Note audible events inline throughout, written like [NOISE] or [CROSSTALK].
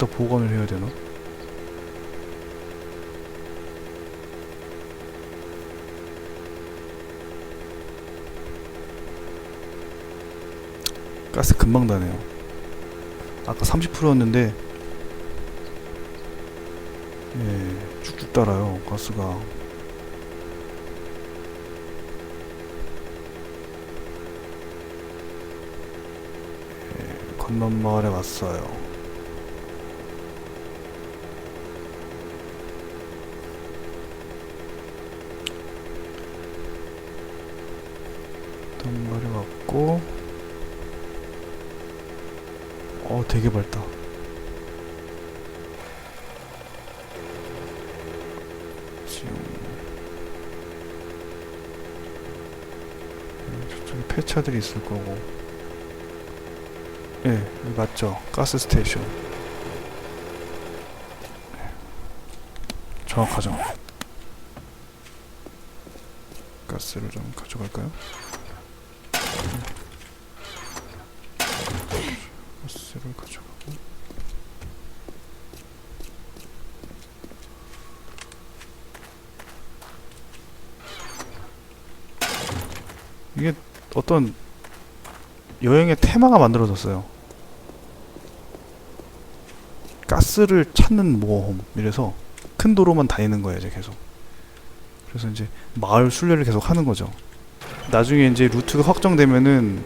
어디다 보관을 해야 되나? 가스 금방 다네요. 아까 30%였는데 예, 쭉쭉 달아요 가스가. 예, 건넌 마을에 왔어요. 왔고 어 되게 밝다. 지금 음, 저쪽에 폐차들이 있을 거고. 예, 맞죠. 가스 스테이션. 네. 정확하죠. 가스를 좀 가져갈까요? 가스를 가져가고. 이게 어떤 여행의 테마가 만들어졌어요. 가스를 찾는 모험 이래서 큰 도로만 다니는 거예요, 이제 계속. 그래서 이제 마을 순례를 계속 하는 거죠. 나중에 이제 루트가 확정되면은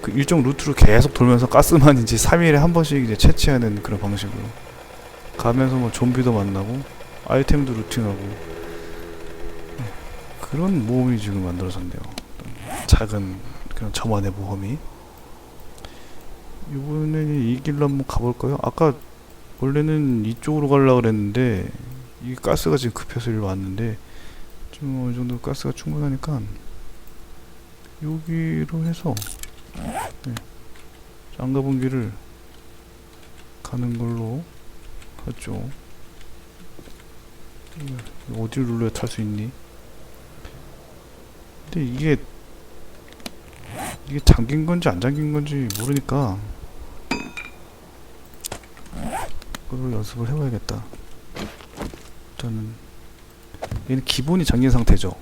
그 일정 루트로 계속 돌면서 가스만 이제 3일에 한 번씩 이제 채취하는 그런 방식으로 가면서 뭐 좀비도 만나고 아이템도 루팅하고 네, 그런 모험이 지금 만들어졌네요. 작은 그런 저만의 모험이 이번에는 이 길로 한번 가볼까요? 아까 원래는 이쪽으로 가려고 그랬는데 이 가스가 지금 급해서 일로 왔는데 좀 어느 정도 가스가 충분하니까 여기로 해서 네. 안 가본 길을 가는 걸로 하죠. 음, 어디를 눌러야 탈 수 있니? 근데 이게 이게 잠긴 건지 안 잠긴 건지 모르니까 그걸 연습을 해봐야겠다. 일단은 얘는 기본이 잠긴 상태죠.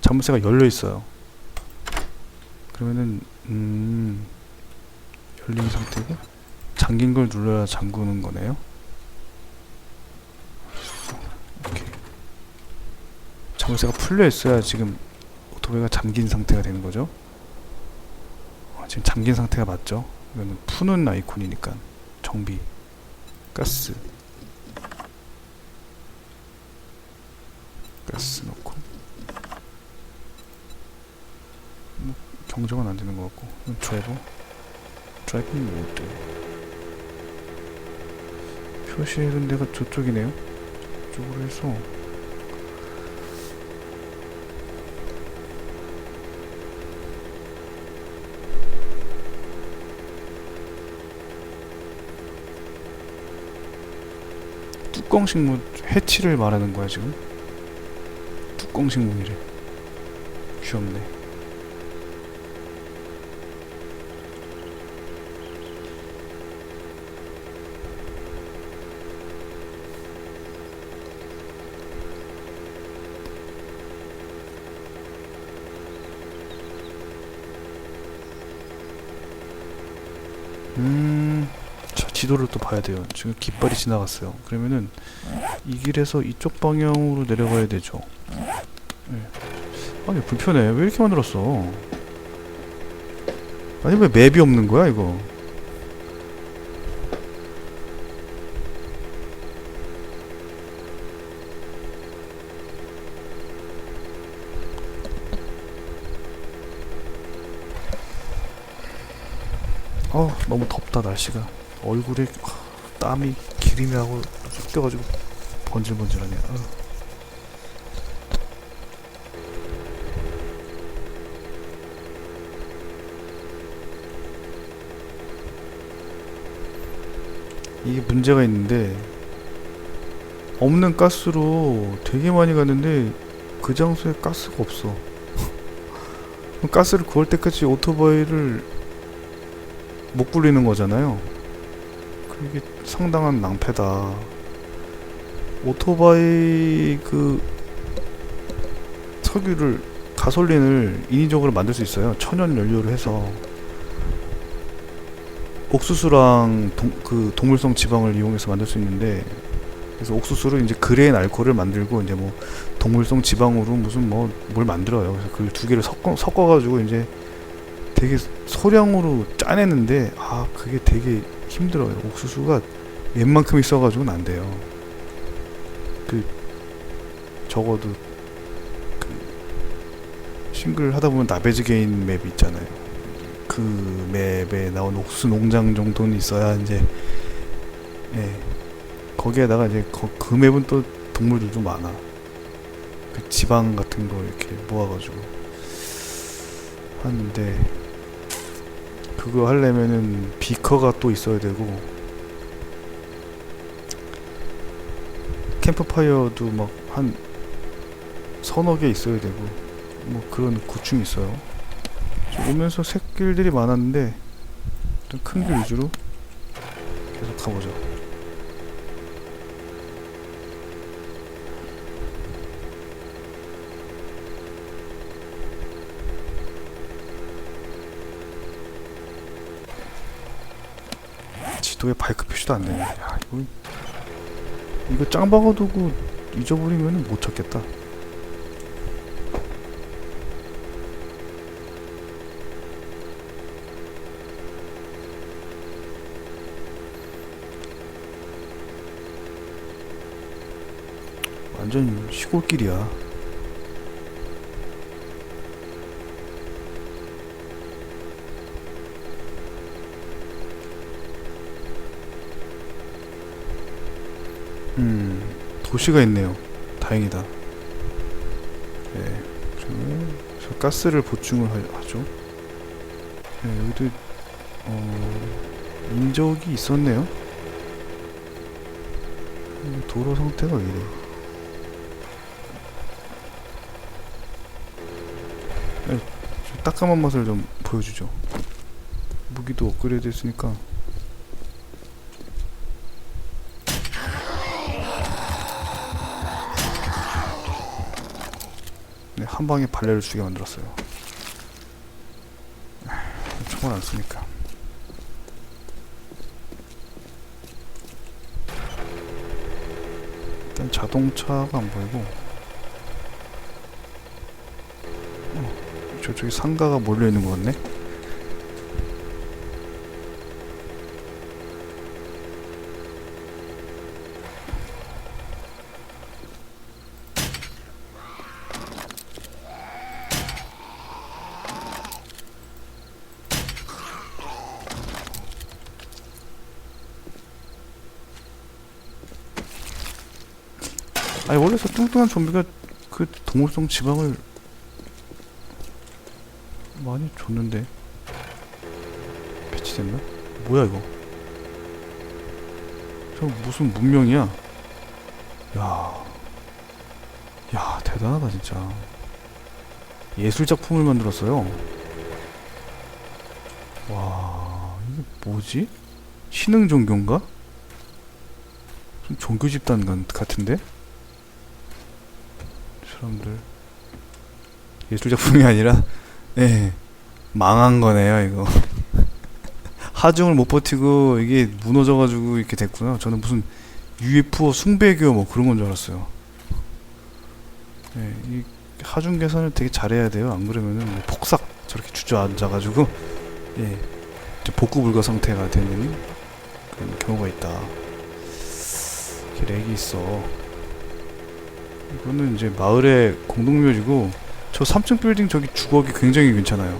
자물쇠가 열려 있어요. 그러면은 음 열린 상태고 잠긴 걸 눌러야 잠그는 거네요. 오케이. 자물쇠가 풀려 있어야 지금 오토바이가 잠긴 상태가 되는 거죠. 어, 지금 잠긴 상태가 맞죠? 이거는 푸는 아이콘이니까 정비, 가스, 가스 넣고. 뭐 경정은 안 되는 것 같고. 이건 드라이버, 드라이빙 모드 표시해둔 데가 저쪽이네요. 저쪽으로 해서 뚜껑 식물 해치를 말하는 거야 지금? 뚜껑 식물이래. 귀엽네. 음, 자, 지도를 또 봐야 돼요. 지금 깃발이 지나갔어요. 그러면은 이 길에서 이쪽 방향으로 내려가야 되죠. 네. 아니 불편해. 왜 이렇게 만들었어? 아니 왜 맵이 없는 거야 이거? 어 너무 덥다 날씨가 얼굴에 땀이 기름이 하고 쑥 떠가지고 번질번질하네. 어. 이게 문제가 있는데 없는 가스로 되게 많이 갔는데 그 장소에 가스가 없어. [LAUGHS] 가스를 구할 때까지 오토바이를 못 굴리는 거잖아요. 그게 상당한 낭패다. 오토바이 그 석유를 가솔린을 인위적으로 만들 수 있어요. 천연 연료를 해서 옥수수랑 동, 그 동물성 지방을 이용해서 만들 수 있는데 그래서 옥수수를 이제 그레인 알코올을 만들고 이제 뭐 동물성 지방으로 무슨 뭐 뭘 만들어요. 그래서 그 두 개를 섞어 섞어 가지고 이제 되게 소량으로 짜내는데 아 그게 되게 힘들어요. 옥수수가 웬만큼 있어가지고는 안 돼요. 그 적어도 그 싱글 하다 보면 나베즈 게인 맵 있잖아요. 그 맵에 나온 옥수수 농장 정도는 있어야 이제 예 거기에다가 이제 거, 그 맵은 또 동물들도 많아. 그 지방 같은 거 이렇게 모아가지고 하는데 그거 하려면은 비커가 또 있어야 되고 캠프파이어도 막 한 서너 개 있어야 되고 뭐 그런 고충이 있어요. 좀 오면서 새길들이 많았는데 좀큰길 위주로 계속 가보죠. 지도에 바이크 표시도 안 되네. 야, 이거 이거 짱 박아 두고 잊어버리면 못 찾겠다. 완전 시골길이야. 음, 도시가 있네요. 다행이다. 네, 그러면 저 가스를 보충을 하, 하죠. 네, 여기도 어, 인적이 있었네요. 음, 도로 상태가 왜 이래? 네, 좀 따끔한 맛을 좀 보여주죠. 무기도 업그레이드 했으니까 한 방에 발레를 주게 만들었어요. 총을 안 쓰니까. 일단 자동차가 안 보이고, 어, 저쪽에 상가가 몰려 있는 것 같네. 뚱뚱한 좀비가 그 동물성 지방을 많이 줬는데 배치됐나? 뭐야 이거? 저 무슨 문명이야? 야, 야 대단하다 진짜. 예술 작품을 만들었어요. 와 이게 뭐지? 신흥 종교인가? 좀 종교 집단 같- 같은데? 사람들. 예술 작품이 아니라 예 망한 거네요 이거. [LAUGHS] 하중을 못 버티고 이게 무너져가지고 이렇게 됐구나. 저는 무슨 UFO 숭배교 뭐 그런 건 줄 알았어요. 예, 이 하중 계산을 되게 잘해야 돼요. 안 그러면은 뭐 폭삭 저렇게 주저앉아가지고 예 이제 복구 불가 상태가 되는 그런 경우가 있다. 이렇게 렉이 있어 이거는 이제 마을의 공동묘지고 저 3층 빌딩 저기 주거기 굉장히 괜찮아요.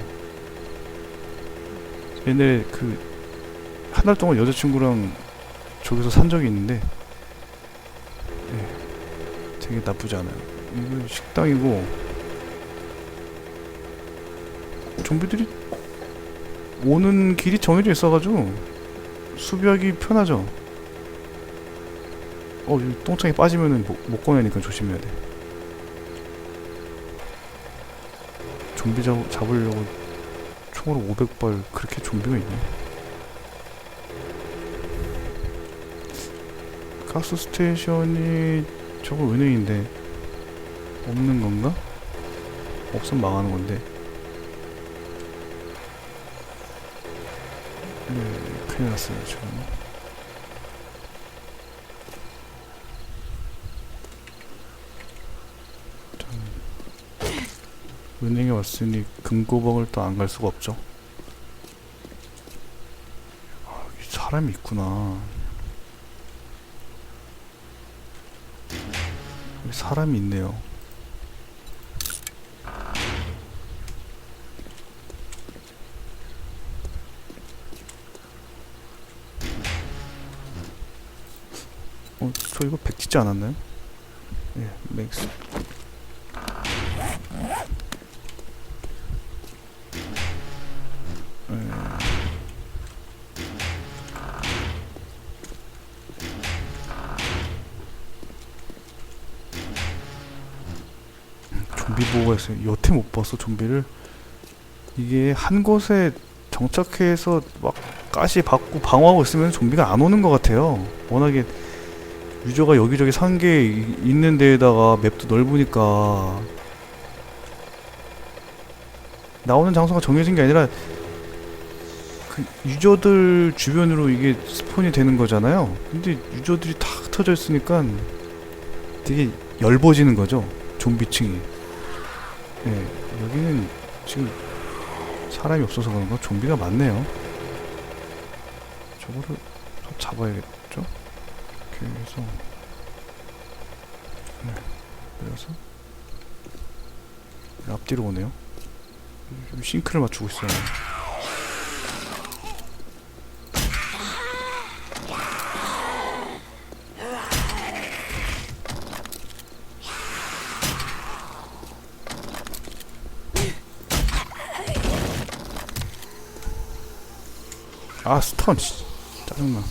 옛날에 그 한 달 동안 여자친구랑 저기서 산 적이 있는데 예, 되게 나쁘지 않아요. 이거 식당이고 좀비들이 오는 길이 정해져 있어가지고 수비하기 편하죠. 어, 똥창에 빠지면은 못, 못 꺼내니까 조심해야 돼. 좀비 잡, 잡으려고 총으로 500발 그렇게 좀비가 있네. 가스 스테이션이 저거 은행인데 없는 건가? 없으면 망하는 건데. 네, 큰일 났어요 지금. 은행에 왔으니 금고봉을 또 안 갈 수가 없죠. 아, 여기 사람이 있구나. 여기 사람이 있네요. 어, 저 이거 백 찍지 않았나요? 예, 맥스. 보호가 있어요. 여태 못 봤어 좀비를. 이게 한 곳에 정착해서 막 가시 받고 방어하고 있으면 좀비가 안 오는 것 같아요. 워낙에 유저가 여기저기 산게 있는 데에다가 맵도 넓으니까 나오는 장소가 정해진 게 아니라 그 유저들 주변으로 이게 스폰이 되는 거잖아요. 근데 유저들이 다 흩어져 있으니까 되게 얇아지는 거죠. 좀비층이. 예, 여기는 지금 사람이 없어서 그런가 좀비가 많네요. 저거를 더 잡아야겠죠? 이렇게 해서 네, 내려서 앞뒤로 오네요. 좀 싱크를 맞추고 있어요. 아 스턴 씨. 짜증나. 어,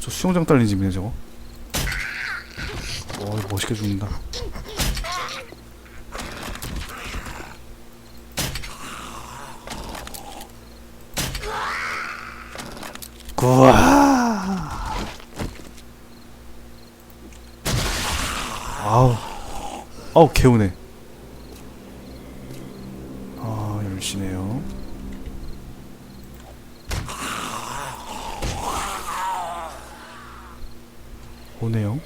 저 수영장 딸린 집이네 저거. 어 이거 멋있게 죽는다. 구아. 아우. 아우 개운해. 열시네요. 오네요.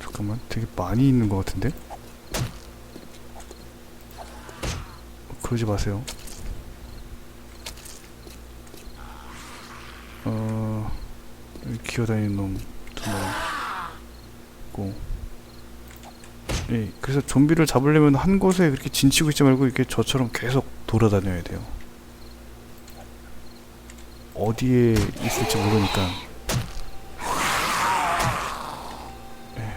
잠깐만, 되게 많이 있는 것 같은데? 그러지 마세요. 어, 기어다니는 놈두 마리 있고. 예, 그래서 좀비를 잡으려면 한 곳에 그렇게 진치고 있지 말고 이렇게 저처럼 계속 돌아다녀야 돼요. 어디에 있을지 모르니까. 예.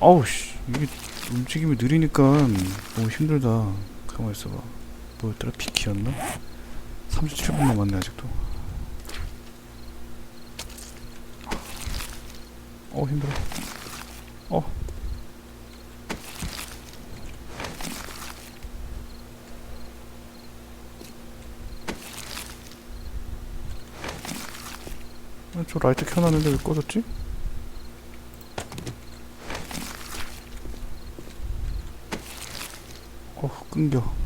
아우 씨, 이게 움직임이 느리니까 너무 힘들다. 가만 있어 봐. 뭐였더라? 피키였나? 37분 남았네 아직도. 어 힘들어. 어. 아, 저 라이트 켜놨는데 왜 꺼졌지? 어 끊겨.